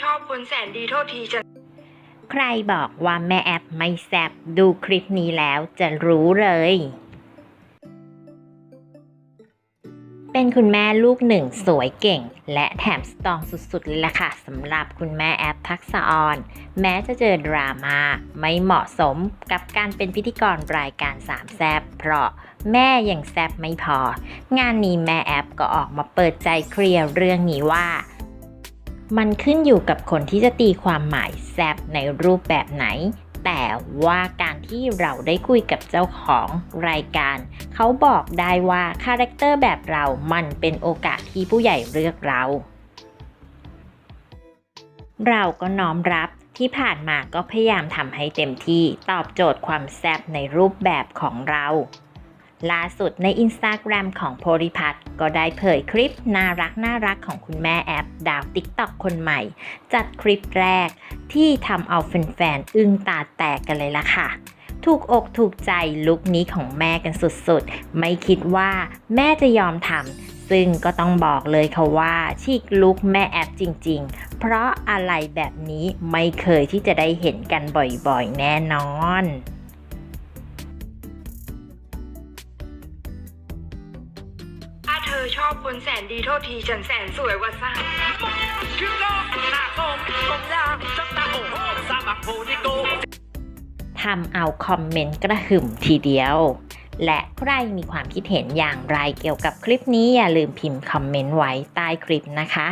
ชอบคนแสนดีโทษทีฉัน ใครบอกว่าแม่แอปไม่แซบดูคลิปนี้แล้วจะรู้เลย เป็นคุณแม่ลูกหนึ่งสวยเก่ง และแถมสตองสุดๆเลยล่ะค่ะสำหรับคุณแม่แอปทักษะออน แม้จะเจอดราม่าไม่เหมาะสมกับการเป็นพิธีกรรายการสามแซบเพราะแม่ยังแซบไม่พอ งานนี้แม่แอปก็ออกมาเปิดใจเคลียร์เรื่องนี้ว่า มันขึ้นอยู่กับคนที่จะตีความหมายแซบในรูปแบบไหน แต่ว่าการที่เราได้คุยกับเจ้าของรายการ เขาบอกได้ว่าคาแรคเตอร์แบบเรา มันเป็นโอกาสที่ผู้ใหญ่เลือกเรา เราก็น้อมรับที่ผ่านมาก็พยายามทำให้เต็มที่ตอบโจทย์ความแซบในรูปแบบของเรา ล่าสุดใน Instagram ของโพริพัฒน์ก็ได้เผยคลิปน่ารักน่ารักของคุณแม่แอปดาวติ๊กต็อกคนใหม่ จัดคลิปแรกที่ทำเอาแฟนๆอึ้งตาแตกกันเลยล่ะค่ะ ถูกอกถูกใจลุคนี้ของแม่กันสุดๆ ไม่คิดว่าแม่จะยอมทำซึ่งก็ต้องบอกเลยค่ะว่าชีกลุคแม่แอปจริงๆ เพราะอะไรแบบนี้ไม่เคยที่จะได้เห็นกันบ่อยๆ แน่นอน อชอบคนแสนดีโทษทีฉันแสนสวยว่าซ่าคือโลกหน้าคมตรงยางจับตาโอ้โหสาบักโพนิโกทำเอาคอมเมนต์กระหึ่มทีเดียว และใครมีความคิดเห็นอย่างไรเกี่ยวกับคลิปนี้อย่าลืมพิมพ์คอมเมนต์ไว้ใต้คลิปนะคะ